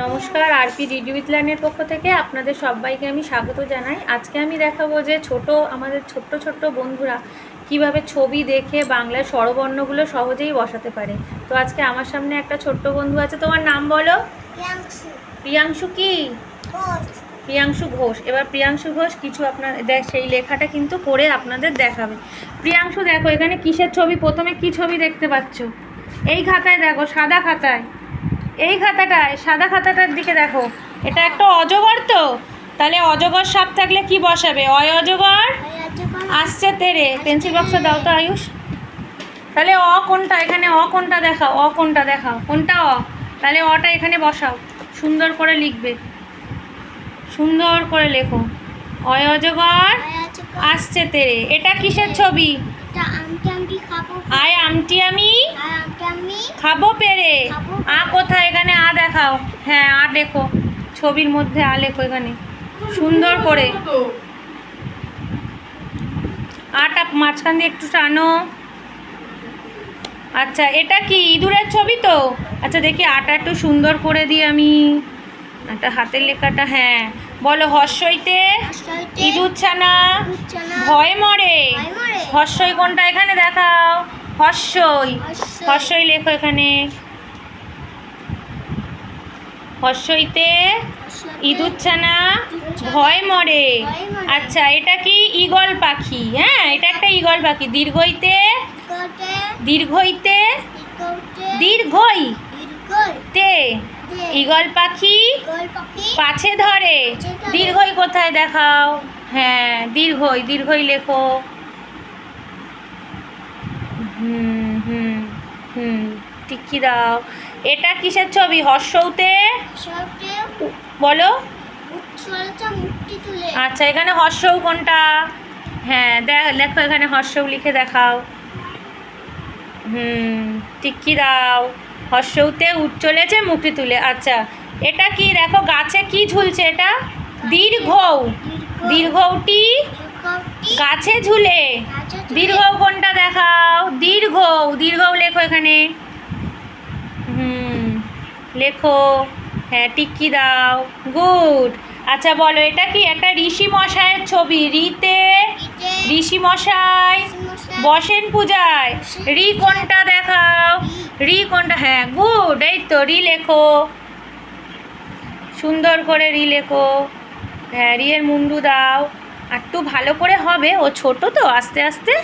নমস্কার RP DD with লার্নের পক্ষ থেকে আপনাদের সবাইকে আমি স্বাগত জানাই। আজকে আমি দেখাবো যে ছোট আমাদের ছোট্ট ছোট্ট বন্ধুরা কীভাবে ছবি দেখে বাংলার স্বরবর্ণগুলো সহজেই বসাতে পারে। তো আজকে আমার সামনে একটা ছোট্ট বন্ধু আছে। তোমার নাম বলো? প্রিয়াংশু। প্রিয়াংশু কি? প্রিয়াংশু ঘোষ। এবার প্রিয়াংশু ঘোষ কিছু আপনার দেখ সেই লেখাটা কিন্তু করে আপনাদের দেখাবে। প্রিয়াংশু দেখো এখানে কিসের ছবি? প্রথমে কি ছবি দেখতে পাচ্ছ? এই খাতায় দেখো সাদা খাতায়। এই খাতাটায় সাদা খাতাটার দিকে দেখো। এটা একটা অজগর তো? তাহলে অজগর সাপ থাকলে কি বসাবে? অয় অজগর? আসছে তেরে। পেন্সিল বক্সে দাও তো আয়ুষ। তাহলে অ কোনটা? এখানে অ কোনটা দেখাও অ কোনটা দেখাও। কোনটা অ? তাহলে অটা এখানে বসাও। সুন্দর করে লিখবে। সুন্দর করে লেখো। অয় অজগর? আসছে তেরে। এটা কিসের ছবি? আয় আমটি আমি খাব পেরে? আ কোথায় এখানে? আ দেখাও। হ্যাঁ আ দেখো। ছবির মধ্যে আ লেখো এখানে। সুন্দর করে। আটা মাঝখান দিয়ে একটু টানো। আচ্ছা এটা কি? ইঁদুরের ছবি তো? আচ্ছা দেখি আটা একটু সুন্দর করে দিই আমি। একটা হাতের লেখাটা হ্যাঁ। বলো হর্ষইতে ইঁদুর ছানা? দুধছানা ভয় মরে? ভয় মরে। হর্ষই কোনটা? এখানে দেখাও। হর্ষই। হর্ষই। লেখো এখানে। হর্ষইতে ইঁদুর ছানা ভয় মরে। আচ্ছা এটা কি ঈগল পাখি? হ্যাঁ এটা একটা ঈগল পাখি। দীর্ঘইতে দীর্ঘইতে দীর্ঘই তে ঈগল পাখি পাছে ধরে। দীর্ঘই কোথায় দেখাও? হ্যাঁ দীর্ঘই দীর্ঘই লেখো। হুম হুম হুম টিকি দাও। এটা কিসের ছবি? হর্ষৌতে? বলো। আচ্ছা এখানে হর্ষৌ কোনটা? হ্যাঁ দেখ লেখো এখানে হর্ষৌ লিখে দেখাও। হুম টিকি দাও। হর্ষৌতে উঠ চলেছে মুক্তি তুলে। আচ্ছা এটা কি? দেখো গাছে কি ঝুলছে এটা? দীর্ঘ। দীর্ঘটি গাছে ঝুলে। দীর্ঘ কোনটা দেখাও। দীর্ঘ দীর্ঘ লেখো এখানে। হুম লেখো। হ্যাঁ টিক্কি দাও। গুড। আচ্ছা বলো এটা কি একটা ঋষি মশাইয়ের ছবি? রিতে ঋষি মশাই বসেন পূজায়। রি কোনটা দেখাও। রি কোনটা হ্যাঁ গুড এই তো রি লেখো। সুন্দর করে রি লেখো। হ্যাঁ রিয়ের মুন্ডু দাও। একটু ভালো করে হবে। ও ছোট তো, আস্তে আস্তে।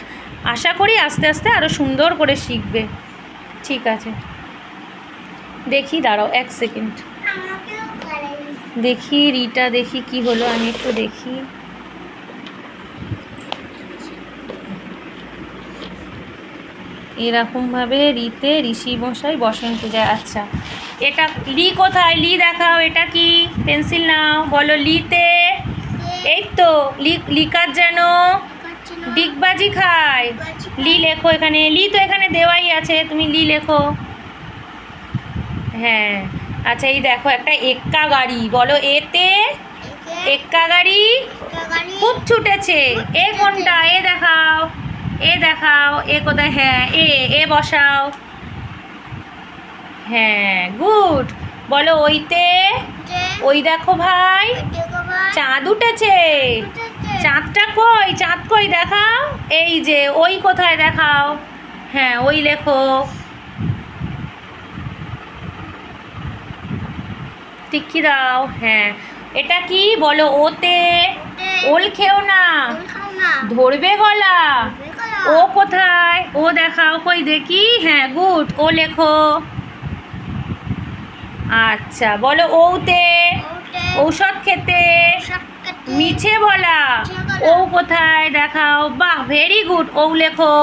আশা করি আস্তে আস্তে আরও সুন্দর করে শিখবে। ঠিক আছে। দেখি, দাঁড়াও এক সেকেন্ড। দেখি, রিটা দেখি কি হলো, আমি একটু দেখি। এরকমভাবে রিতে ঋষি মশাই বসন্ত পূজায় আচ্ছা এটা লি কোথায়? লি দেখাও, এটা কি? পেন্সিল নাও, বলো, লিতে। এই তো লিকার যেন ডিগবাজি খায়। লি লেখো এখানে। লি তো এখানে দেওয়াই আছে। তুমি লি লেখো। হ্যাঁ। আচ্ছা এই দেখো একটা এক্কা গাড়ি। বলো, এতে এক্কা গাড়ি খুব ছুটেছে। এ কোনটা? এ দেখাও। এ দেখাও। এ কোথায়? হ্যাঁ এ এ বসাও। হ্যাঁ গুড। বলো, ওইতে, ওই দেখো ভাই। চাঁদ উঠেছে। চাঁদটা কই? চাঁদ কই দেখাও? এই যে, ওই কোথায় দেখাও? হ্যাঁ ওই লেখো। টিকি দাও হ্যাঁ। এটা কি বলো? ওতে ওল খেও না। ধরবে গলা। ও কোথায়? ও দেখাও কই দেখি। হ্যাঁ গুড। ও লেখো। আচ্ছা বলো ওতে ঔষধ খেতে। মিছে বলা। ও কোথায় দেখাও। বাহ ভেরি গুড ও লেখো।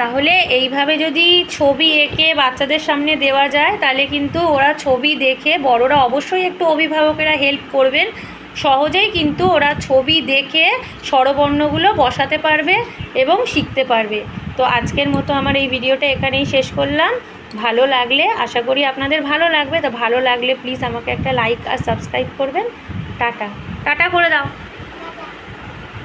তাহলে এইভাবে যদি ছবি এঁকে বাচ্চাদের সামনে দেওয়া যায় তাহলে কিন্তু ওরা ছবি দেখে বড়রা অবশ্যই একটু অভিভাবকেরা হেল্প করবেন। সহজেই কিন্তু ওরা ছবি দেখে স্বরবর্ণগুলো বসাতে পারবে এবং শিখতে পারবে। তো আজকের মতো আমার এই ভিডিওটা এখানেই শেষ করলাম। ভালো লাগলে, আশা করি আপনাদের ভালো লাগবে। তো ভালো লাগলে প্লিজ আমাকে একটা লাইক আর সাবস্ক্রাইব করবেন। টাটা। টাটা করে দাও।